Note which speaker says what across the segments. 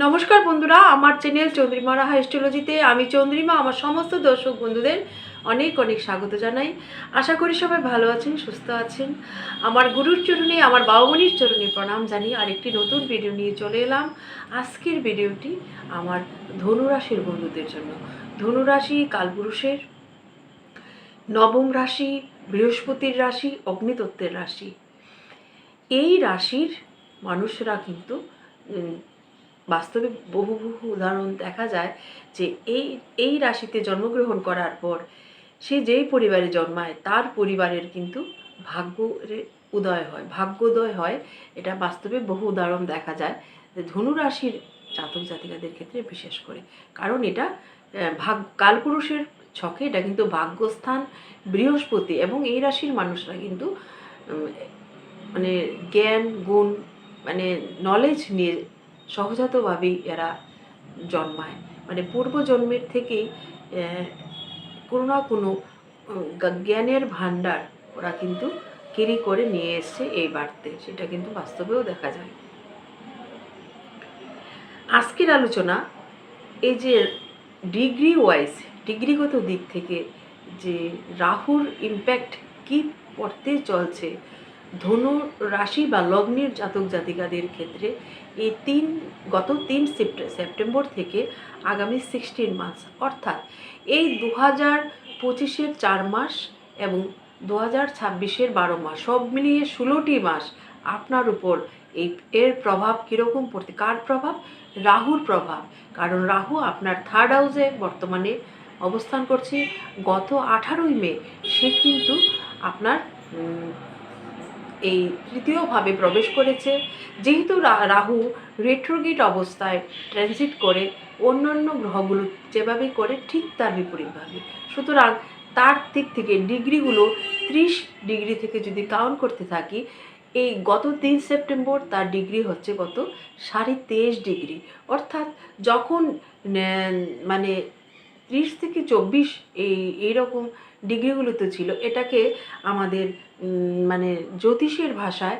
Speaker 1: নমস্কার বন্ধুরা, আমার চ্যানেল চন্দ্রিমা রাহা অ্যাস্ট্রোলজিতে আমি চন্দ্রিমা, আমার সমস্ত দর্শক বন্ধুদের অনেক অনেক স্বাগত জানাই। আশা করি সবাই ভালো আছেন, সুস্থ আছেন। আমার গুরুর চরণে, আমার বাবমণির চরণে প্রণাম জানিয়ে আরেকটি নতুন ভিডিও নিয়ে চলে এলাম। আজকের ভিডিওটি আমার ধনুরাশির বন্ধুদের জন্য। ধনুরাশি কালপুরুষের, নবম রাশি, বৃহস্পতির রাশি, অগ্নিতত্ত্বের রাশি। এই রাশির মানুষরা কিন্তু বাস্তবে বহু বহু উদাহরণ দেখা যায় যে এই এই রাশিতে জন্মগ্রহণ করার পর সে যেই পরিবারে জন্মায়, তার পরিবারের কিন্তু ভাগ্যের উদয় হয়, ভাগ্যোদয় হয়। এটা বাস্তবে বহু উদাহরণ দেখা যায় যে ধনু রাশির জাতক জাতিকাদের ক্ষেত্রে বিশেষ করে। কারণ এটা ভাগ, কালপুরুষের ছকে এটা কিন্তু ভাগ্যস্থান, বৃহস্পতি এবং এই রাশির মানুষরা কিন্তু মানে জ্ঞান, গুণ মানে নলেজ নিয়ে সহজাতভাবেই এরা জন্মায়। মানে পূর্বজন্মের আহ, কোনো না কোনো জ্ঞানের ভাণ্ডার ওরা কিন্তু ক্যারি করে নিয়ে এসছে এই বাড়তে। সেটা কিন্তু বাস্তবেও দেখা যায়। আজকের আলোচনা এই যে ডিগ্রি ওয়াইজ ডিগ্রিগত দিক থেকে যে রাহুর ইম্প্যাক্ট কি পড়তে চলছে ধনু রাশি বা লগ্নের জাতক জাতিকাদের ক্ষেত্রে এই তিন, গত তিন সেপ্টে- সেপ্টেম্বর থেকে আগামী সিক্সটিন মাস অর্থাৎ এই দু হাজার পঁচিশের চার মাস এবং দু হাজার ছাব্বিশের বারো মাস, সব মিলিয়ে ষোলোটি মাস আপনার উপর এই, এর প্রভাব কীরকম পড়তে, কার প্রভাব? রাহুর প্রভাব। কারণ রাহু আপনার থার্ড হাউসে বর্তমানে অবস্থান করছে। গত আঠারোই মে সে কিন্তু আপনার এই তৃতীয়ভাবে প্রবেশ করেছে। যেহেতু রাহু রেট্রোগেট অবস্থায় ট্রানজিট করে অন্যান্য গ্রহগুলো যেভাবে করে ঠিক তার বিপরীতভাবে। সুতরাং তার দিক থেকে ডিগ্রিগুলো ত্রিশ ডিগ্রি থেকে যদি কাউন্ট করতে থাকি, এই গত তিন সেপ্টেম্বর তার ডিগ্রি হচ্ছে কত? সাড়ে তেইশ ডিগ্রি। অর্থাৎ যখন মানে ত্রিশ থেকে চব্বিশ এই, এইরকম ডিগ্রিগুলোতে ছিল। এটাকে আমাদের মানে জ্যোতিষের ভাষায়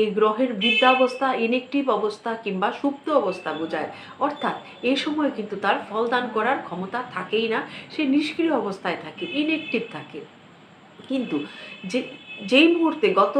Speaker 1: এই গ্রহের বৃদ্ধাবস্থা, ইনেকটিভ অবস্থা কিংবা সুপ্ত অবস্থা বোঝায়। অর্থাৎ এই সময় কিন্তু তার ফলদান করার ক্ষমতা থাকেই না, সে নিষ্ক্রিয় অবস্থায় থাকে, ইনেকটিভ থাকে। কিন্তু যে, যেই মুহূর্তে গত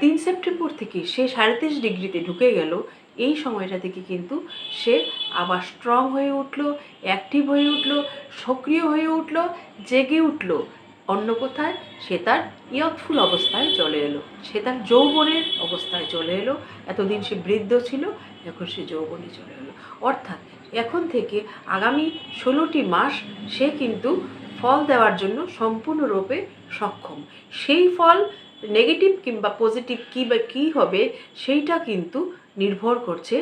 Speaker 1: তিন সেপ্টেম্বর থেকে সে সাড়ে তেইশ ডিগ্রিতে ঢুকে গেল এই সময়টা থেকে কিন্তু সে আবার স্ট্রং হয়ে উঠল অ্যাক্টিভ হয়ে উঠল, সক্রিয় হয়ে উঠল, জেগে উঠল। অন্য কোথায়? সে তার ইয়থফুল অবস্থায় চলে এলো। সে তার যৌবনের অবস্থায় চলে এলো। এতদিন সে বৃদ্ধ ছিল, এখন সে যৌবনে চলে এলো। অর্থাৎ এখন থেকে আগামী ষোলোটি মাস সে কিন্তু ফল দেওয়ার জন্য সম্পূর্ণরূপে সক্ষম। সেই ফল নেগেটিভ কিংবা পজিটিভ কী বা কী হবে, সেইটা কিন্তু নির্ভর করছে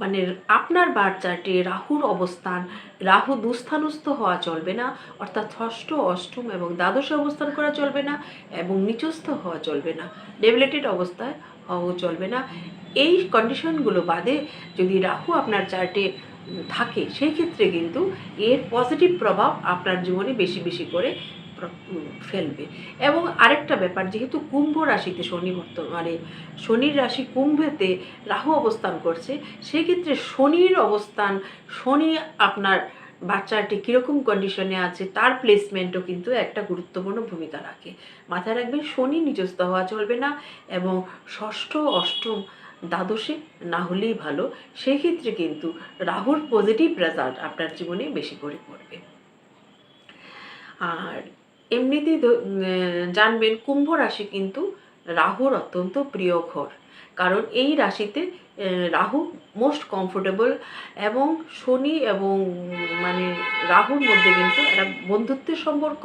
Speaker 1: মানে আপনার বার চার্টে রাহুর অবস্থান, রাহু দুস্থানস্থ হওয়া চলবে না, অর্থাৎ ষষ্ঠ, অষ্টম এবং দ্বাদশে অবস্থান করা চলবে না এবং নিচস্থ হওয়া চলবে না ডেভেলেটেড অবস্থায় হওয়াও চলবে না। এই কন্ডিশনগুলো বাদে যদি রাহু আপনার চার্টে থাকে, সেই ক্ষেত্রে কিন্তু এর পজিটিভ প্রভাব আপনার জীবনে বেশি বেশি করে ফেলবে। এবং আরেকটা ব্যাপার, যেহেতু কুম্ভ রাশিতে শনি বর্তমানে শনির রাশি কুম্ভেতে রাহু অবস্থান করছে, সেক্ষেত্রে শনির অবস্থান, শনি আপনার বাচ্চাটি কীরকম কন্ডিশনে আছে, তার প্লেসমেন্টও কিন্তু একটা গুরুত্বপূর্ণ ভূমিকা রাখে। মাথায় রাখবেন, শনি নিজস্ব হওয়া চলবে না এবং ষষ্ঠ, অষ্টম দ্বাদশে না হলেই ভালো, সেক্ষেত্রে কিন্তু রাহুর পজিটিভ রেজাল্ট আপনার জীবনে বেশি করে পড়বে। আর এমনিতেই জানবেন কুম্ভ রাশি কিন্তু রাহুর অত্যন্ত প্রিয় ঘর। কারণ এই রাশিতে রাহু মোস্ট কমফোর্টেবল এবং শনি এবং মানে রাহুর মধ্যে কিন্তু একটা বন্ধুত্বের সম্পর্ক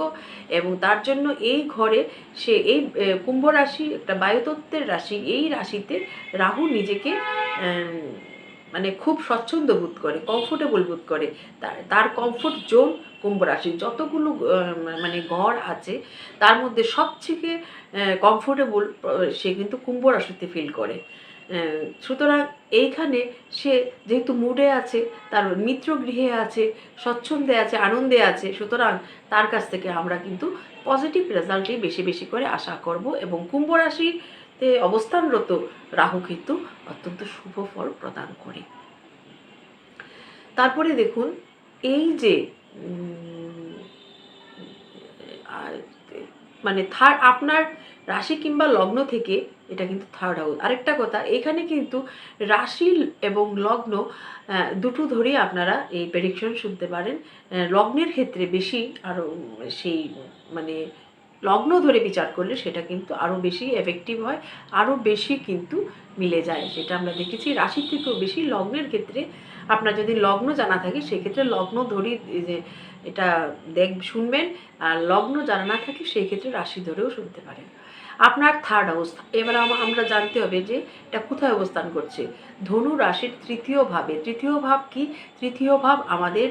Speaker 1: এবং তার জন্য এই ঘরে সে এই কুম্ভ রাশি একটা বায়ুতত্ত্বের রাশি, এই রাশিতে রাহু নিজেকে মানে খুব স্বচ্ছন্দ বোধ করে কমফোর্টেবল বোধ করে। তার তার কমফোর্ট জোন কুম্ভ রাশি যতগুলো মানে ঘর আছে, তার মধ্যে সবথেকে কমফোর্টেবল সে কিন্তু কুম্ভ রাশিতে ফিল করে। সুতরাং এইখানে সে যেহেতু মুডে আছে, তার মিত্র গৃহে আছে, স্বচ্ছন্দে আছে, আনন্দে আছে, সুতরাং তার কাছ থেকে আমরা কিন্তু পজিটিভ রেজাল্টই বেশি বেশি করে আশা করব এবং কুম্ভ রাশি তে অবস্থানরত রাহু কিন্তু অত্যন্ত শুভ ফল প্রদান করে। তারপরে দেখুন, এই যে মানে থার্ড আপনার রাশি কিংবা লগ্ন থেকে এটা কিন্তু থার্ড হাউস আরেকটা কথা, এখানে কিন্তু রাশি এবং লগ্ন দুটো ধরেই আপনারা এই প্রেডিকশন শুনতে পারেন। লগ্নের ক্ষেত্রে বেশি আরও সেই মানে লগ্ন ধরে বিচার করলে সেটা কিন্তু আরও বেশি এফেক্টিভ হয় আরও বেশি কিন্তু মিলে যায়। সেটা আমরা দেখেছি রাশির থেকেও বেশি লগ্নের ক্ষেত্রে আপনার যদি লগ্ন জানা থাকে, সেক্ষেত্রে লগ্ন এই যে এটা দেখ, শুনবেন। আর লগ্ন জানা না থাকে সেই ক্ষেত্রে রাশি ধরেও শুনতে পারেন। আপনার থার্ড অবস্থা। এবার আমরা জানতে হবে যে এটা কোথায় অবস্থান করছে? ধনু রাশির তৃতীয় ভাবে। তৃতীয় ভাব কি? তৃতীয় ভাব আমাদের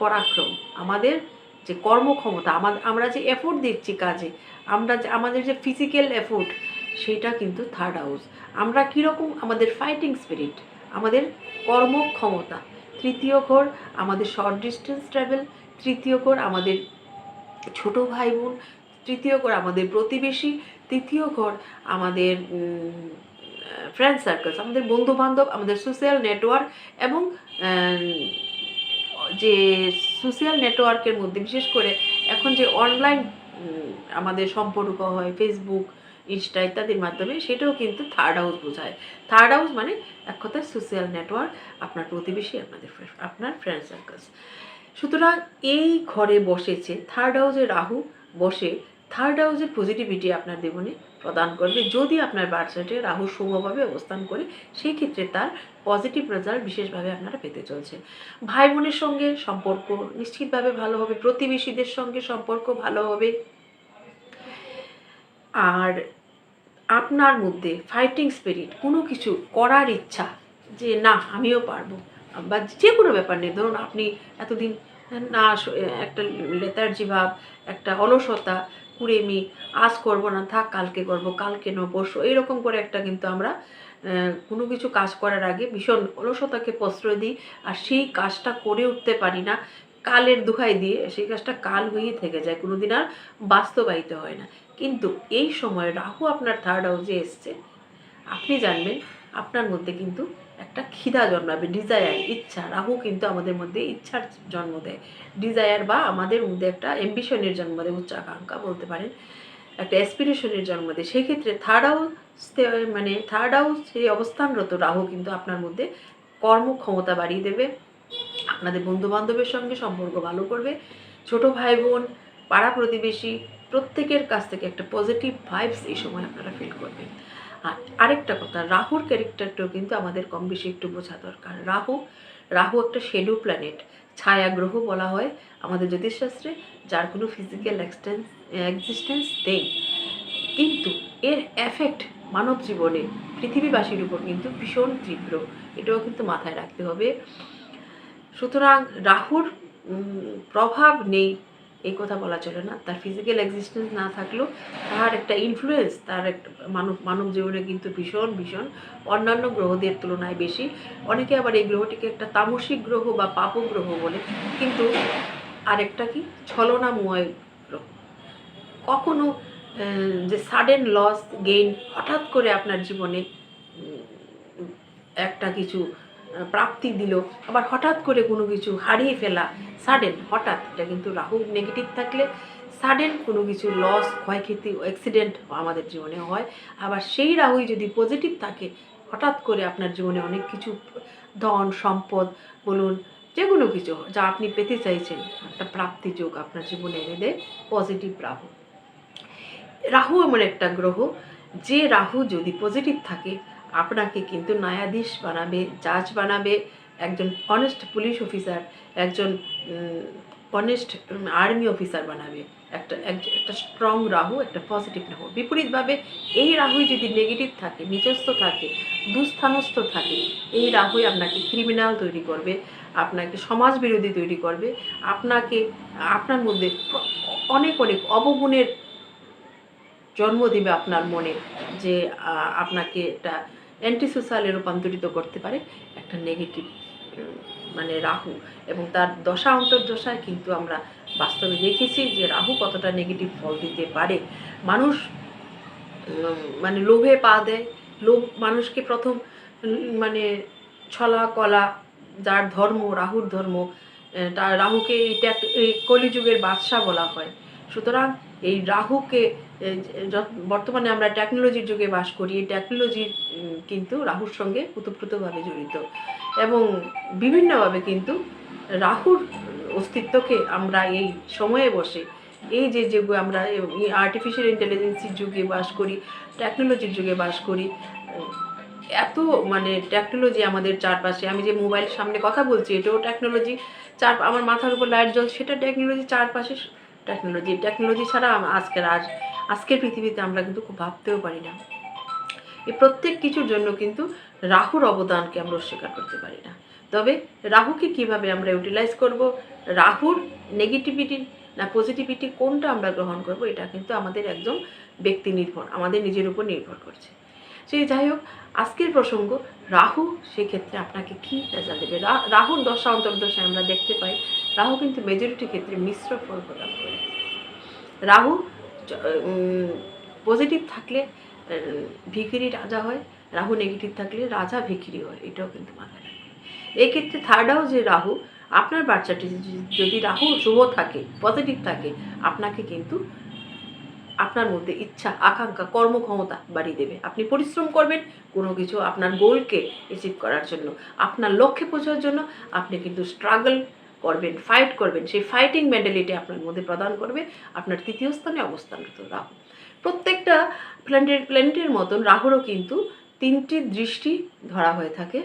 Speaker 1: পরাক্রম, আমাদের যে কর্মক্ষমতা আমাদের আমরা যে এফোর্ট দিচ্ছি কাজে, আমরা যে আমাদের যে ফিজিক্যাল এফোর্ট সেটা কিন্তু থার্ড হাউস আমরা কীরকম আমাদের ফাইটিং স্পিরিট আমাদের কর্মক্ষমতা, তৃতীয় ঘর আমাদের শর্ট ডিস্টেন্স ট্রাভেল তৃতীয় ঘর আমাদের ছোট ভাই বোন তৃতীয় ঘর আমাদের প্রতিবেশী, তৃতীয় ঘর আমাদের ফ্রেন্ড সার্কেলস আমাদের বন্ধু বান্ধব আমাদের সোশ্যাল নেটওয়ার্ক এবং যে সোশ্যাল নেটওয়ার্কের মধ্যে, বিশেষ করে এখন যে অনলাইন আমাদের সম্পর্ক হয় ফেসবুক ইনস্টা ইত্যাদির মাধ্যমে, সেটাও কিন্তু থার্ড হাউস বোঝায়। থার্ড হাউস মানে এক কথায় সোশ্যাল নেটওয়ার্ক আপনার প্রতিবেশী, আপনাদের আপনার ফ্রেন্ড সার্কেলস সুতরাং এই ঘরে বসেছে থার্ড হাউসে রাহু বসে থার্ড হাউসের পজিটিভিটি আপনার জীবনে প্রদান করবে। যদি আপনার বার্থসাইটে রাহু শুভভাবে অবস্থান করে সেই ক্ষেত্রে তার পজিটিভ রেজাল্ট বিশেষভাবে আপনারা পেতে চলছে ভাই বোনের সঙ্গে সম্পর্ক নিশ্চিতভাবে ভালো হবে, প্রতিবেশীদের সঙ্গে সম্পর্ক ভালো হবে। আর আপনার মধ্যে ফাইটিং স্পিরিট কোনো কিছু করার ইচ্ছা যে না, আমিও পারব বা যে কোনো ব্যাপার নেই ধরুন, আপনি এতদিন না, একটা লেতার্জি ভাব, একটা অলসতা কুড়েমি আজ করব না, থাক কালকে করব, কালকে ন পরশু, এইরকম করে একটা কিন্তু আমরা কোনো কিছু কাজ করার আগে ভীষণ অলসতাকে প্রশ্রয় দিই, আর সেই কাজটা করে উঠতে পারি না, কালের দুহাই দিয়ে সেই কাজটা কাল হয়েই থেকে যায় কোনো দিন আর বাস্তবায়িত হয় না। কিন্তু এই সময় রাহু আপনার থার্ড হাউসে এসছে। আপনি জানবেন আপনার মধ্যে কিন্তু একটা খিদা জন্মাবে ডিজায়ার ইচ্ছা। রাহু কিন্তু আমাদের মধ্যে ইচ্ছার জন্ম দেয়। ডিজায়ার বা আমাদের মধ্যে একটা অ্যাম্বিশনের জন্ম দেয় উচ্চাকাঙ্ক্ষা বলতে পারেন। একটা অ্যাসপিরেশনের জন্ম দেয়। সেক্ষেত্রে থার্ড হাউস মানে থার্ড হাউস সেই অবস্থানরত রাহু কিন্তু আপনার মধ্যে কর্মক্ষমতা বাড়িয়ে দেবে। আপনাদের বন্ধু বান্ধবের সঙ্গে সম্পর্ক ভালো করবে। ছোট ভাই বোন পাড়া প্রতিবেশী, প্রত্যেকের কাছ থেকে একটা পজিটিভ ভাইবস এই সময় আপনারা ফিল করবেন। আরেকটা কথা, রাহুর ক্যারেক্টারটাও কিন্তু আমাদের কম বেশি একটু বোঝা দরকার। রাহু রাহু একটা শেডু প্ল্যানেট ছায়া গ্রহ বলা হয় আমাদের জ্যোতিষশাস্ত্রে, যার কোনো ফিজিক্যাল এক্সটেন্স এক্সিস্টেন্স নেই। কিন্তু এর এফেক্ট মানব জীবনে পৃথিবীবাসীর উপর কিন্তু ভীষণ তীব্র। এটাও কিন্তু মাথায় রাখতে হবে। সুতরাং রাহুর প্রভাব নেই এই কথা বলা চলে না। তার ফিজিক্যাল এক্সিস্টেন্স না থাকলেও তার একটা ইনফ্লুয়েন্স তার একটা মানব মানব জীবনে কিন্তু ভীষণ ভীষণ অন্যান্য গ্রহদের তুলনায় বেশি। অনেকে আবার এই গ্রহটিকে একটা তামসিক গ্রহ বা পাপ গ্রহ বলে। কিন্তু আরেকটা কি? ছলনাময় গ্রহ। কখনো যে সাডেন লস গেইন হঠাৎ করে আপনার জীবনে একটা কিছু প্রাপ্তি দিল। আবার হঠাৎ করে কোনো কিছু হারিয়ে ফেলা। সাডেন হঠাৎ, এটা কিন্তু রাহু নেগেটিভ থাকলে সাডেন কোনো কিছু লস ক্ষয়ক্ষতি অ্যাক্সিডেন্ট আমাদের জীবনে হয়। আবার সেই রাহুই যদি পজিটিভ থাকে, হঠাৎ করে আপনার জীবনে অনেক কিছু, ধন, সম্পদ বলুন যে কোনো কিছু যা আপনি পেতে চাইছেন, একটা প্রাপ্তি যোগ আপনার জীবনে এনে দেয় পজিটিভ রাহু। রাহু এমন একটা গ্রহ, যে রাহু যদি পজিটিভ থাকে আপনাকে কিন্তু ন্যায়াধীশ বানাবে, জাজ বানাবে, একজন অনেস্ট পুলিশ অফিসার একজন অনেস্ট আর্মি অফিসার বানাবে। একটা একটা স্ট্রং রাহু, একটা পজিটিভ রাহু। বিপরীতভাবে এই রাহুই যদি নেগেটিভ থাকে, নিজস্ব থাকে, দুস্থানস্থ থাকে, এই রাহুই আপনাকে ক্রিমিনাল তৈরি করবে, আপনাকে সমাজ বিরোধী তৈরি করবে, আপনাকে, আপনার মধ্যে অনেক অনেক অবগুণের জন্ম দেবে আপনার মনে যে আপনাকে এটা অ্যান্টি সোশ্যালে রূপান্তরিত করতে পারে একটা নেগেটিভ মানে রাহু। এবং তার দশা, অন্তর্দশায় কিন্তু আমরা বাস্তবে দেখেছি যে রাহু কতটা নেগেটিভ ফল দিতে পারে। মানুষ মানে লোভে পা দেয়। লোভ মানুষকে প্রথম মানে ছলা, কলা, যার ধর্ম, রাহুর ধর্ম তার রাহুকে এই কলিযুগের বাদশাহ বলা হয়। সুতরাং এই রাহুকে বর্তমানে আমরা টেকনোলজির যুগে বাস করি, এই টেকনোলজি কিন্তু রাহুর সঙ্গে পুতপ্রুতভাবে জড়িত। এবং বিভিন্নভাবে কিন্তু রাহুর অস্তিত্বকে আমরা এই সময়ে বসে, এই যে যুগে আমরা আর্টিফিশিয়াল ইন্টেলিজেন্সির যুগে বাস করি টেকনোলজির যুগে বাস করি, এত মানে টেকনোলজি আমাদের চারপাশে। আমি যে মোবাইলের সামনে কথা বলছি, এটাও টেকনোলজি চার, আমার মাথার উপর লাইট জ্বল সেটা টেকনোলজি চারপাশে টেকনোলজি টেকনোলজি ছাড়া আজকের আজ আজকের পৃথিবীতে আমরা কিন্তু খুব ভাবতেও পারি না। এই প্রত্যেক কিছুর জন্য কিন্তু রাহুর অবদানকে আমরা অস্বীকার করতে পারি না। তবে রাহুকে কীভাবে আমরা ইউটিলাইজ করব, রাহুর নেগেটিভিটি না পজিটিভিটি কোনটা আমরা গ্রহণ করব, এটা কিন্তু আমাদের একদম ব্যক্তি নির্ভর, আমাদের নিজের উপর নির্ভর করছে। সেই যাই হোক, আজকের প্রসঙ্গ, রাহু সেক্ষেত্রে আপনাকে কী রেজাল্ট দেবে? রাহুর দশা অন্তর্দশায় আমরা দেখতে পাই। রাহু কিন্তু মেজরিটি ক্ষেত্রে মিশ্র ফল প্রদান করে। রাহু পজিটিভ থাকলে ভিখিরি রাজা হয়। রাহু নেগেটিভ থাকলে রাজা ভিখিরি হয়। এটাও কিন্তু মাথায় রাখবে এক্ষেত্রে থার্ড হাউস যে রাহু, আপনার বাচ্চাটি যদি রাহু শুভ থাকে পজিটিভ থাকে, আপনাকে কিন্তু আপনার মধ্যে ইচ্ছা, আকাঙ্ক্ষা, কর্মক্ষমতা বাড়িয়ে দেবে। আপনি পরিশ্রম করবেন কোনো কিছু আপনার গোলকে অ্যাচিভ করার জন্য। আপনার লক্ষ্যে পৌঁছার জন্য আপনি কিন্তু স্ট্রাগল করবেন ফাইট করবেন। সেই ফাইটিং মেন্টালিটি আপনার মধ্যে প্রদান করবে। আপনার তৃতীয় স্থানে অবস্থানরত রাহু। প্রত্যেকটা প্ল্যানেটের প্ল্যানেটের মতন রাহুরও কিন্তু তিনটি দৃষ্টি ধরা হয়ে থাকে।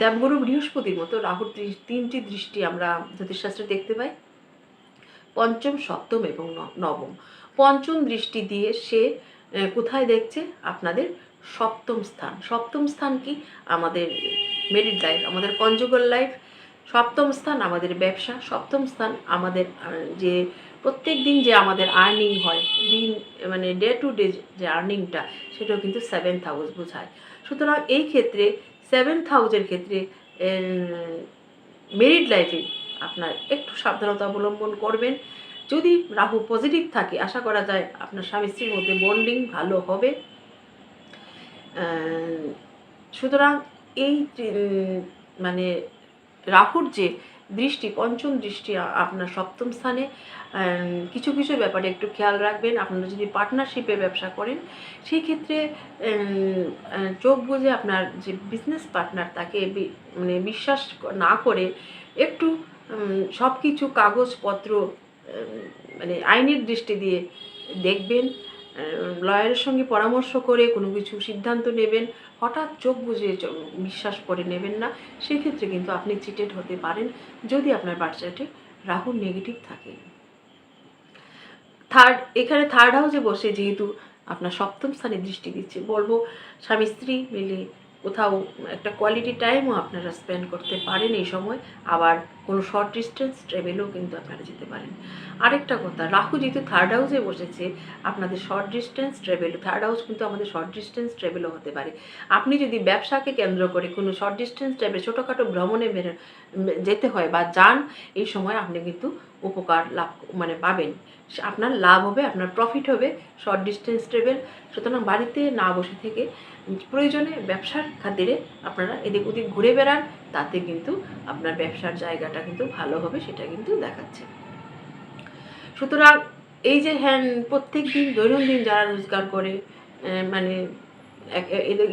Speaker 1: দেবগুরু বৃহস্পতির মতো রাহুর তিনটি দৃষ্টি আমরা জ্যোতিষশাস্ত্রে দেখতে পাই। পঞ্চম, সপ্তম এবং নবম। পঞ্চম দৃষ্টি দিয়ে সে কোথায় দেখছে? আপনাদের সপ্তম স্থান। সপ্তম স্থান কি? আমাদের মেরিড লাইফ, আমাদের কনজুগাল লাইফ। সপ্তম স্থান আমাদের ব্যবসা। সপ্তম স্থান আমাদের যে প্রত্যেক দিন যে আমাদের আর্নিং হয়, দিন মানে ডে টু ডে যে আর্নিংটা সেটাও কিন্তু সেভেন্থ হাউস বোঝায়। সুতরাং এই ক্ষেত্রে সেভেন্থ হাউসের ক্ষেত্রে মেরিড লাইফে আপনার একটু সাবধানতা অবলম্বন করবেন। যদি রাহু পজিটিভ থাকে, আশা করা যায় আপনার স্বামী স্ত্রীর মধ্যে বন্ডিং ভালো হবে। সুতরাং এই মানে রাহুর যে দৃষ্টি, পঞ্চম দৃষ্টি আপনার সপ্তম স্থানে কিছু কিছু ব্যাপারে একটু খেয়াল রাখবেন। আপনারা যদি পার্টনারশিপে ব্যবসা করেন সেই ক্ষেত্রে চোখ বুঝে আপনার যে বিজনেস পার্টনার তাকে মানে বিশ্বাস না করে একটু সব কিছু কাগজপত্র মানে আইনের দৃষ্টি দিয়ে দেখবেন লয়ারের সঙ্গে পরামর্শ করে কোনো কিছু সিদ্ধান্ত নেবেন, হঠাৎ চোখ বুঝে বিশ্বাস করে নেবেন না, সেক্ষেত্রে কিন্তু আপনি চিটেড হতে পারেন যদি আপনার বাচ্চাটি রাহু নেগেটিভ থাকে। থার্ড এখানে থার্ড হাউসে বসে যেহেতু আপনার সপ্তম স্থানে দৃষ্টি দিচ্ছে, বলব স্বামী স্ত্রী মিলে কোথাও একটা কোয়ালিটি টাইমও আপনারা স্পেন্ড করতে পারেন এই সময়, আবার কোনো শর্ট ডিস্টেন্স ট্রাভেলও কিন্তু আপনারা যেতে পারেন। আরেকটা কথা রাহু যেহেতু থার্ড হাউসে বসেছে, আপনাদের short distance travel third house কিন্তু আমাদের শর্ট ডিস্টেন্স ট্রেভেলও হতে পারে। আপনি যদি ব্যবসাকে কেন্দ্র করে কোনো শর্ট ডিস্টেন্স ট্রাভেল ছোটোখাটো ভ্রমণে যেতে হয় বা যান, এই সময় আপনি কিন্তু উপকার লাভ মানে পাবেন। আপনার লাভ হবে, আপনার প্রফিট হবে শর্ট ডিস্টেন্স ট্রেভেল সুতরাং বাড়িতে না বসে থেকে প্রয়োজনে ব্যবসার খাতিরে আপনারা এদিক ওদিক ঘুরে বেড়ান, তাতে কিন্তু আপনার ব্যবসার জায়গাটা কিন্তু ভালো হবে, সেটা কিন্তু দেখাচ্ছে। সুতরাং এই যে হ্যান্ড প্রত্যেক দিন দৈনন্দিন যারা রোজগার করে মানে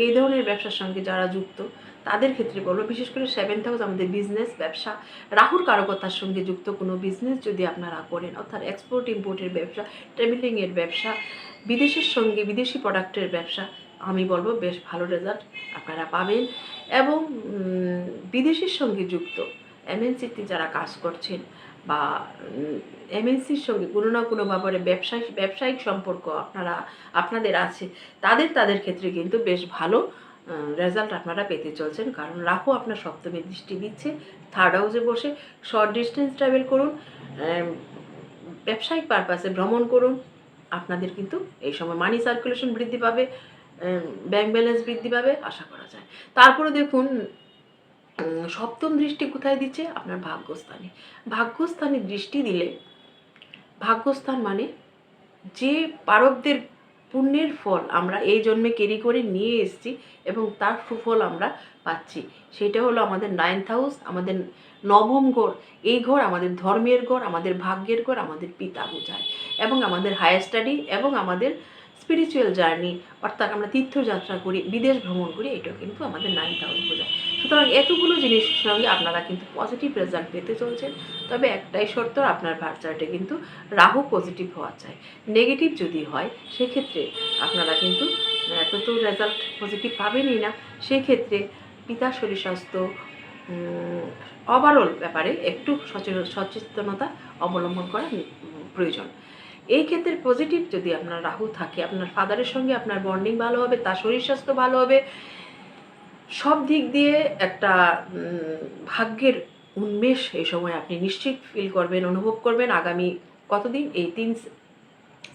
Speaker 1: এই ধরনের ব্যবসার সঙ্গে যারা যুক্ত, তাদের ক্ষেত্রে বলব, বিশেষ করে সেভেন্থ হাউস আমাদের বিজনেস ব্যবসা রাহুর কারকতার সঙ্গে যুক্ত কোনো বিজনেস যদি আপনারা করেন, অর্থাৎ এক্সপোর্ট ইম্পোর্টের ব্যবসা ট্রাভেলিংয়ের ব্যবসা, বিদেশের সঙ্গে বিদেশি প্রোডাক্টের ব্যবসা, আমি বলব বেশ ভালো রেজাল্ট আপনারা পাবেন। এবং বিদেশের সঙ্গে যুক্ত এমএনসিতে যারা কাজ করছেন বা এমএনসির সঙ্গে কোনো না কোনো ব্যাপারে ব্যবসায়িক ব্যবসায়িক সম্পর্ক আপনারা, আপনাদের আছে। তাদের তাদের ক্ষেত্রে কিন্তু বেশ ভালো রেজাল্ট আপনারা পেতে চলছেন। কারণ রাহু আপনার সপ্তমী দৃষ্টি দিচ্ছে থার্ড হাউসে বসে শর্ট ডিস্টেন্স ট্রাভেল করুন ব্যবসায়িক পারপাসে ভ্রমণ করুন। আপনাদের কিন্তু এই সময় মানি সার্কুলেশন বৃদ্ধি পাবে ব্যাংক ব্যালেন্স বৃদ্ধি পাবে, আশা করা যায়। তারপরে দেখুন সপ্তম দৃষ্টি কোথায় দিচ্ছে? আপনার ভাগ্যস্থানে। ভাগ্যস্থানে দৃষ্টি দিলে, ভাগ্যস্থান মানে যে পারবদের পুণ্যের ফল আমরা এই জন্মে কেরি করে নিয়ে এসেছি এবং তার সুফল আমরা পাচ্ছি। সেটা হলো আমাদের নাইন্থ হাউস আমাদের নবম ঘর। এই ঘর আমাদের ধর্মের ঘর, আমাদের ভাগ্যের ঘর, আমাদের পিতা বোঝায় এবং আমাদের হায়ার স্টাডি এবং আমাদের স্পিরিচুয়াল জার্নি অর্থাৎ আমরা তীর্থযাত্রা করি, বিদেশ ভ্রমণ করি, এটাও কিন্তু আমাদের নাইন্থ হাউস বোঝায়। সুতরাং এতগুলো জিনিসের সঙ্গে আপনারা কিন্তু পজিটিভ রেজাল্ট পেতে চলছেন, তবে একটাই শর্ত, আপনার ভার্চার্টে কিন্তু রাহু পজিটিভ হওয়া চাই। নেগেটিভ যদি হয়, সেক্ষেত্রে আপনারা কিন্তু এত তো রেজাল্ট পজিটিভ পাবেনই না। সেক্ষেত্রে পিতার শরীর স্বাস্থ্য ওভারঅল ব্যাপারে একটু সচেতন সচেতনতা অবলম্বন করা প্রয়োজন। এই ক্ষেত্রে পজিটিভ যদি আপনার রাহু থাকে, আপনার ফাদারের সঙ্গে আপনার বন্ডিং ভালো হবে, তার শরীর স্বাস্থ্য ভালো হবে, সব দিক দিয়ে একটা ভাগ্যের উন্মেষ এই সময় আপনি নিশ্চিত ফিল করবেন, অনুভব করবেন আগামী কতদিন? এই তিন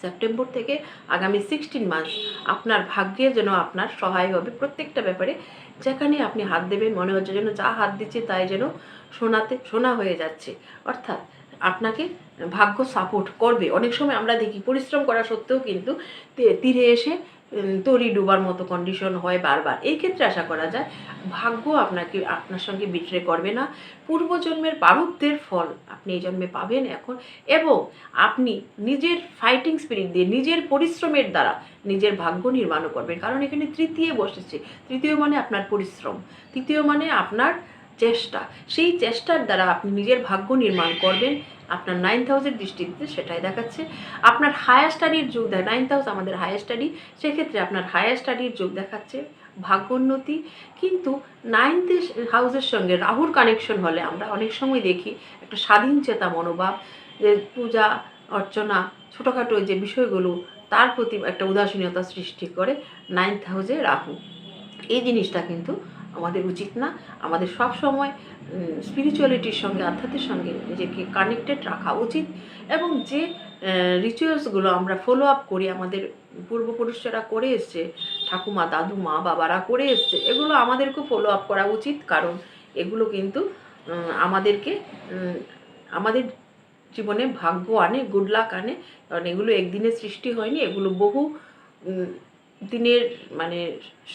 Speaker 1: সেপ্টেম্বর থেকে আগামী সিক্সটিন মান্থ আপনার ভাগ্যে যেন আপনার সহায় হবে প্রত্যেকটা ব্যাপারে। যেখানে আপনি হাত দেবেন, মনে হচ্ছে যেন যা হাত দিচ্ছে তাই যেন সোনাতে সোনা হয়ে যাচ্ছে। অর্থাৎ আপনাকে ভাগ্য সাপোর্ট করবে। অনেক সময় আমরা দেখি পরিশ্রম করা সত্ত্বেও কিন্তু তীরে এসে তরি ডুবার মতো কন্ডিশন হয় বারবার। এই ক্ষেত্রে আশা করা যায়, ভাগ্য আপনাকে, আপনার সঙ্গে বিট্রে করবে না। পূর্বজন্মের পারুত্বের ফল আপনি এই জন্মে পাবেন এখন। এবং আপনি নিজের ফাইটিং স্পিরিট দিয়ে, নিজের পরিশ্রমের দ্বারা নিজের ভাগ্য নির্মাণও করবেন। কারণ এখানে তৃতীয় বসেছে। তৃতীয় মানে আপনার পরিশ্রম। তৃতীয় মানে আপনার চেষ্টা। সেই চেষ্টার দ্বারা আপনি নিজের ভাগ্য নির্মাণ করবেন। আপনার নাইন্থ হাউসের দৃষ্টিতে সেটাই দেখাচ্ছে। আপনার হায়ার স্টাডির যুগ দেয় নাইন্থ হাউস আমাদের হায়ার স্টাডি সেক্ষেত্রে আপনার হায়ার স্টাডির যুগ দেখাচ্ছে ভাগ্যোন্নতি কিন্তু নাইন্থ হাউসের সঙ্গে রাহুর কানেকশন হলে আমরা অনেক সময় দেখি একটা স্বাধীন চেতা মনোভাব, যে পূজা, অর্চনা, ছোটোখাটো যে বিষয়গুলো, তার প্রতি একটা উদাসীনতা সৃষ্টি করে নাইন্থ হাউসে রাহু। এই জিনিসটা কিন্তু আমাদের উচিত না। আমাদের সব সময় স্পিরিচুয়ালিটির সঙ্গে, আধ্যাত্মের সঙ্গে নিজেকে কানেক্টেড রাখা উচিত এবং যে রিচুয়ালসগুলো আমরা ফলো আপ করি, আমাদের পূর্বপুরুষরা করে এসছে, ঠাকুমা, দাদু, মা, বাবারা করে এসছে, এগুলো আমাদেরকেও ফলো আপ করা উচিত। কারণ এগুলো কিন্তু আমাদেরকে আমাদের জীবনে ভাগ্য আনে গুড লাক আনে। কারণ এগুলো একদিনে সৃষ্টি হয়নি, এগুলো বহু দিনের মানে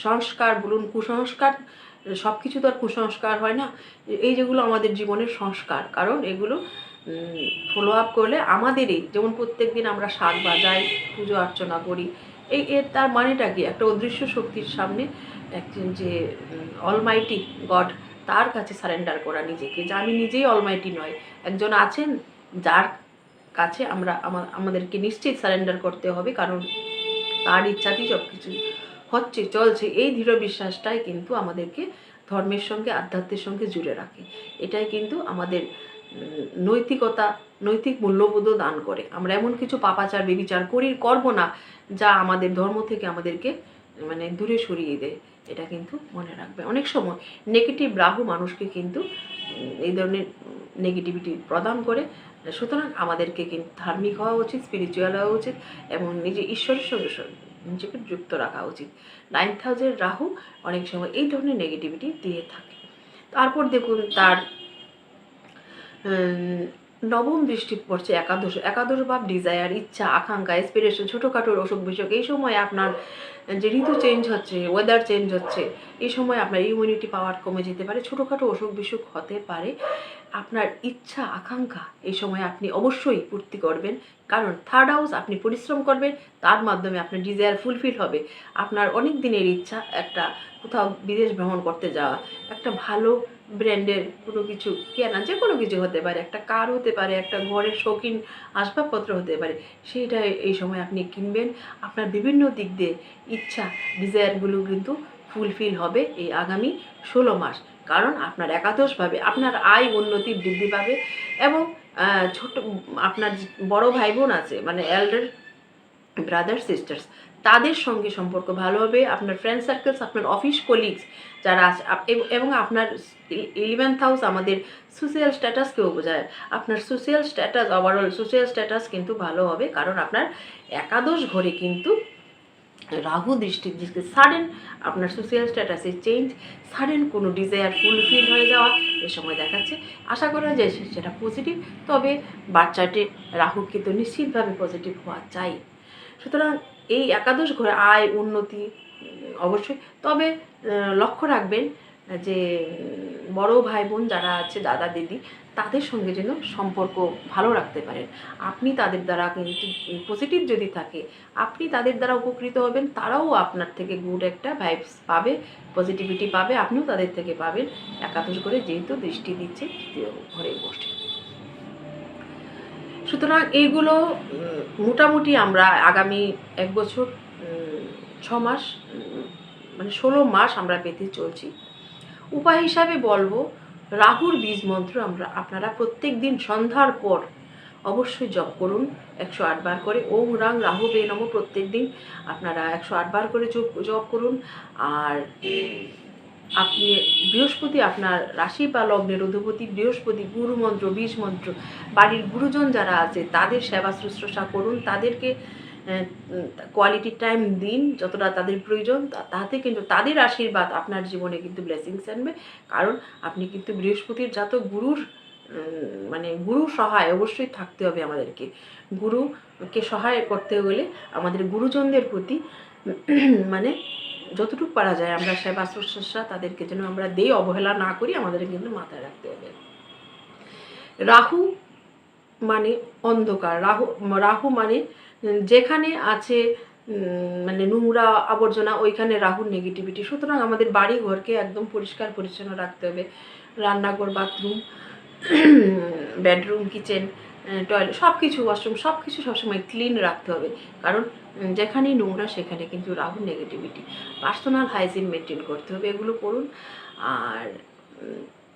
Speaker 1: সংস্কার বলুন, কুসংস্কার সব কিছু তো আর কুসংস্কার হয় না। এই যেগুলো আমাদের জীবনের সংস্কার, কারণ এগুলো ফলো আপ করলে আমাদেরই, যেমন প্রত্যেক দিন আমরা শাক বাজাই, পুজো অর্চনা করি, এই এর তার মানেটা কি? একটা অদৃশ্য শক্তির সামনে একজন যে অলমাইটি গড তার কাছে সারেন্ডার করা নিজেকে, যে আমি নিজেই অলমাইটি নয়। একজন আছেন, যার কাছে আমরা আমাদেরকে নিশ্চিত সারেন্ডার করতে হবে, কারণ তার ইচ্ছাতেই সব কিছু হচ্ছে, চলছে, এই দৃঢ় বিশ্বাসটাই কিন্তু আমাদেরকে ধর্মের সঙ্গে, আধ্যাত্মের সঙ্গে জুড়ে রাখে। এটাই কিন্তু আমাদের নৈতিকতা, নৈতিক মূল্যবোধও দান করে। আমরা এমন কিছু পাপাচার বেবিচার করি, করব না, যা আমাদের ধর্ম থেকে আমাদেরকে মানে দূরে সরিয়ে দেয়। এটা কিন্তু মনে রাখবে। অনেক সময় নেগেটিভ রাহু মানুষকে কিন্তু এই ধরনের নেগেটিভিটি প্রদান করে। সুতরাং আমাদেরকে কিন্তু ধার্মিক হওয়া উচিত স্পিরিচুয়াল হওয়া উচিত, এবং নিজে ঈশ্বরের সঙ্গে নিজেকে যুক্ত রাখা উচিত। নাইন্থ হাউসের রাহু অনেক সময় এই ধরনের নেগেটিভিটি দিয়ে থাকে। তারপর দেখুন তার নবম দৃষ্টি পড়ছে একাদশ। একাদশ ভাব ডিজায়ার ইচ্ছা, আকাঙ্ক্ষা এসপিরেশন ছোটোখাটো অসুখ বিসুখ এই সময় আপনার যে ঋতু চেঞ্জ হচ্ছে ওয়েদার চেঞ্জ হচ্ছে, এই সময় আপনার ইমিউনিটি পাওয়ার কমে যেতে পারে। ছোটোখাটো অসুখ বিসুখ হতে পারে। আপনার ইচ্ছা, আকাঙ্ক্ষা, এই সময় আপনি অবশ্যই পূর্তি করবেন। কারণ থার্ড হাউস আপনি পরিশ্রম করবেন, তার মাধ্যমে আপনার ডিজায়ার ফুলফিল হবে। আপনার অনেক দিনের ইচ্ছা একটা কোথাও বিদেশ ভ্রমণ করতে যাওয়া, একটা ভালো ব্র্যান্ডের কোনো কিছু কেনা যে কোনো কিছু হতে পারে, একটা কার হতে পারে, একটা ঘরের শৌখিন আসবাবপত্র হতে পারে, সেইটা এই সময় আপনি কিনবেন। আপনার বিভিন্ন দিক দিয়ে ইচ্ছা ডিজায়ারগুলো কিন্তু ফুলফিল হবে এই আগামী ষোলো মাস। কারণ আপনার একাদশভাবে আপনার আয় উন্নতি বৃদ্ধি পাবে এবং ছোট, আপনার বড় ভাই বোন আছে মানে এল্ডার ব্রাদার সিস্টার্স তাদের সঙ্গে সম্পর্ক ভালো হবে। আপনার ফ্রেন্ড সার্কেলস আপনার অফিস কলিগস যারা আছে এবং আপনার ইলেভেন্থ হাউস আমাদের সোশ্যাল স্ট্যাটাসকেও বোঝায়। আপনার social status overall social status কিন্তু ভালো হবে, কারণ আপনার একাদশ ঘরে কিন্তু রাহু দৃষ্টির দিকে সাডেন আপনার সোশ্যাল স্ট্যাটাসে চেঞ্জ সাডেন কোনো ডিজায়ার ফুলফিল হয়ে যাওয়া এ সময় দেখাচ্ছে। আশা করা যায় সেটা পজিটিভ তবে বাচ্চাটি রাহু কিন্তু নিশ্চিতভাবে পজিটিভ হওয়া চাই। সুতরাং এই একাদশ ঘরে আয়, উন্নতি অবশ্যই, তবে লক্ষ্য রাখবেন যে বড় ভাই বোন যারা আছে, দাদা, দিদি তাদের সঙ্গে যেন সম্পর্ক ভালো রাখতে পারেন। আপনি তাদের দ্বারা কিন্তু পজিটিভ যদি থাকে, আপনি তাদের দ্বারা উপকৃত হবেন, তারাও আপনার থেকে গুড একটা ভাইবস পাবে পজিটিভিটি পাবে, আপনিও তাদের থেকে পাবেন। একাদশ করে যেহেতু দৃষ্টি দিচ্ছে, তৃতীয় ঘরে বসে। সুতরাং এইগুলো মোটামুটি আমরা আগামী এক বছর ছ মাস মানে ষোলো মাস আমরা পেতে চলছি। উপায় হিসাবে বলব রাহুর বীজ মন্ত্র আমরা আপনারা প্রত্যেক দিন সন্ধ্যার পর অবশ্যই জপ করুন, একশো আটবার করে ওম রাং রাহু বে নম প্রত্যেক দিন আপনারা একশো আটবার করে জপ জপ করুন। আর আপনি বৃহস্পতি আপনার রাশি বা লগ্নের অধিপতি, বৃহস্পতি গুরু মন্ত্র, বীজ মন্ত্র, বাড়ির গুরুজন যারা আছে তাদের সেবা শুশ্রূষা করুন। তাদেরকে কোয়ালিটি টাইম দিন, যতটা তাদের প্রয়োজন তাতে কিন্তু তাদের আশীর্বাদ আপনার জীবনে কিন্তু ব্লেসিংস আনবে। কারণ আপনি কিন্তু বৃহস্পতির জাত গুরুর মানে গুরু সহায় অবশ্যই থাকতে হবে আমাদেরকে। গুরুকে সহায় করতে হলে আমাদের গুরুজনদের প্রতি মানে যতটুকু পারা যায় আমরা সেবা শুশ্রূষা তাদেরকে যেন আমরা দেই, অবহেলা না করি, আমাদের কিন্তু মাথায় রাখতে হবে। রাহু মানে অন্ধকার। রাহু রাহু মানে যেখানে আছে মানে নোংরা আবর্জনা, ওইখানে রাহুর নেগেটিভিটি সুতরাং আমাদের বাড়ি ঘরকে একদম পরিষ্কার পরিচ্ছন্ন রাখতে হবে। রান্নাঘর বাথরুম বেডরুম কিচেন টয়লেট সব কিছু ওয়াশরুম সব কিছু সবসময় ক্লিন রাখতে হবে। কারণ যেখানেই নোংরা, সেখানে কিন্তু রাহুর নেগেটিভিটি পার্সোনাল হাইজিন মেনটেন করতে হবে, এগুলো করুন। আর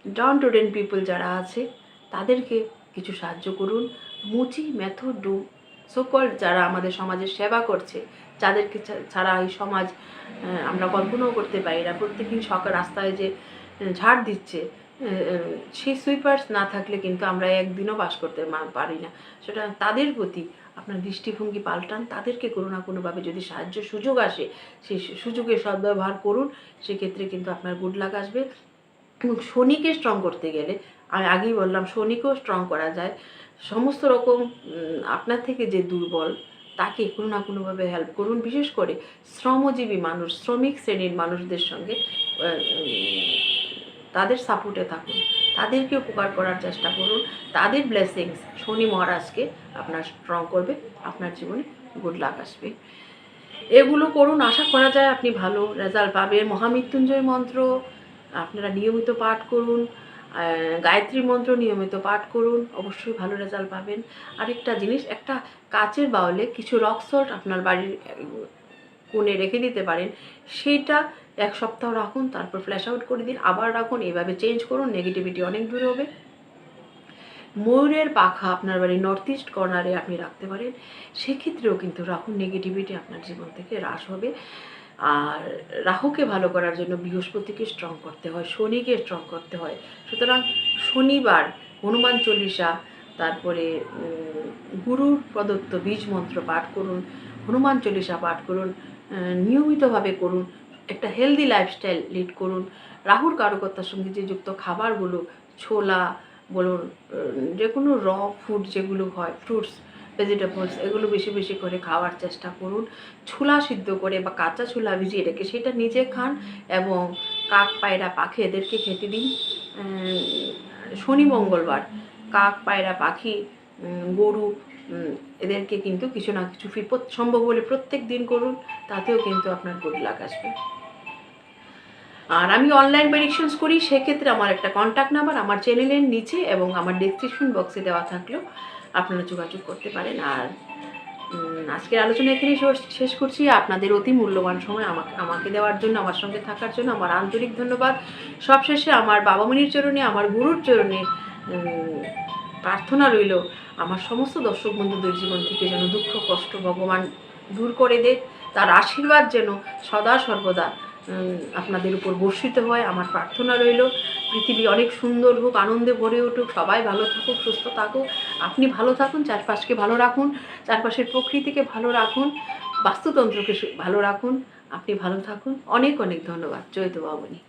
Speaker 1: ডাউন টুডেন পিপল যারা আছে, তাদেরকে কিছু সাহায্য করুন। মুচি মেথড ডু সকল যারা আমাদের সমাজের সেবা করছে যাদেরকে ছাড়া এই সমাজ আমরা কল্পনাও করতে পারি না। প্রত্যেকদিন সকাল রাস্তায় যে ঝাড় দিচ্ছে সেই সুইপার্স না থাকলে কিন্তু আমরা একদিনও বাস করতে পারি না। সেটা তাদের প্রতি আপনার দৃষ্টিভঙ্গি পাল্টান, তাদেরকে কোনো না কোনোভাবে যদি সাহায্য সুযোগ আসে, সেই সুযোগের সদ্ব্যবহার করুন, সেক্ষেত্রে কিন্তু আপনার গুড লাক আসবে। এবং শনিকে স্ট্রং করতে গেলে, আমি আগেই বললাম, শনিকেও স্ট্রং করা যায়। সমস্ত রকম আপনার থেকে যে দুর্বল, তাকে কোনো না কোনোভাবে হেল্প করুন। বিশেষ করে শ্রমজীবী মানুষ, শ্রমিক শ্রেণির মানুষদের সঙ্গে তাদের সাপোর্টে থাকুন। তাদেরকে উপকার করার চেষ্টা করুন। তাদের ব্লেসিংস শনি মহারাজকে আপনার স্ট্রং করবে, আপনার জীবনে গুড লাক আসবে। এগুলো করুন। আশা করা যায় আপনি ভালো রেজাল্ট পাবেন। মহামৃত্যুঞ্জয় মন্ত্র আপনারা নিয়মিত পাঠ করুন। গায়ত্রী মন্ত্র নিয়মিত পাঠ করুন, অবশ্যই ভালো রেজাল্ট পাবেন। আরেকটা জিনিস, একটা কাচের বাউলে কিছু রক সল্ট আপনার বাড়ির কোণে রেখে দিতে পারেন। সেইটা এক সপ্তাহ রাখুন, তারপর ফ্ল্যাশ আউট করে দিন, আবার রাখুন, এইভাবে চেঞ্জ করুন নেগেটিভিটি অনেক দূর হবে। ময়ূরের পাখা আপনার বাড়ির নর্থ ইস্ট কর্নারে আপনি রাখতে পারেন। সেক্ষেত্রেও কিন্তু রাখুন নেগেটিভিটি আপনার জীবন থেকে হ্রাস হবে। আর রাহুকে ভালো করার জন্য বৃহস্পতিকে স্ট্রং করতে হয়, শনিকে স্ট্রং করতে হয়। সুতরাং শনিবার হনুমান চল্লিশা, তারপরে গুরুর প্রদত্ত বীজ মন্ত্র পাঠ করুন, হনুমান চল্লিশা পাঠ করুন নিয়মিতভাবে করুন, একটা হেলদি লাইফস্টাইল লিড করুন। রাহুর কারকতার সঙ্গে যে যুক্ত খাবারগুলো, ছোলা বলুন যে কোনো র ফুড যেগুলো হয় ফ্রুটস ভেজিটেবলস এগুলো বেশি বেশি করে খাওয়ার চেষ্টা করুন। ছোলা সিদ্ধ করে বা কাঁচা ছোলা ভিজিয়ে রেখে সেটা নিজে খান এবং কাক, পায়রা, পাখি এদেরকে খেতে দিন। শনি, মঙ্গলবার কাক, পায়রা, পাখি গরু এদেরকে কিন্তু কিছু না কিছু ফির সম্ভব হলে প্রত্যেক দিন করুন, তাতেও কিন্তু আপনার গুড লাক আসবে। আর আমি অনলাইন প্রেডিকশনস করি, সেক্ষেত্রে আমার একটা কন্ট্যাক্ট নাম্বার আমার চ্যানেলের নিচে এবং আমার ডেসক্রিপশন বক্সে দেওয়া থাকলেও আপনারা যোগাযোগ করতে পারেন। আর আজকের আলোচনা এখানেই শেষ- করছি। আপনাদের অতি মূল্যবান সময় আমাকে আমাকে দেওয়ার জন্য, আমার সঙ্গে থাকার জন্য আমার আন্তরিক ধন্যবাদ। সবশেষে আমার বাবা মনির চরণে, আমার গুরুর চরণে প্রার্থনা রইল, আমার সমস্ত দর্শক বন্ধুদের জীবন থেকে যেন দুঃখ, কষ্ট, ভগবান দূর করে দে তার আশীর্বাদ যেন সদা সর্বদা আপনাদের উপর বর্ষিত হয়, আমার প্রার্থনা রইল। পৃথিবী অনেক সুন্দর হোক, আনন্দে ভরে উঠুক, সবাই ভালো থাকুক, সুস্থ থাকুক। আপনি ভালো থাকুন, চারপাশকে ভালো রাখুন, চারপাশের প্রকৃতিকে ভালো রাখুন, বাস্তুতন্ত্রকে ভালো রাখুন। আপনি ভালো থাকুন। অনেক অনেক ধন্যবাদ। জয়িত বাবনী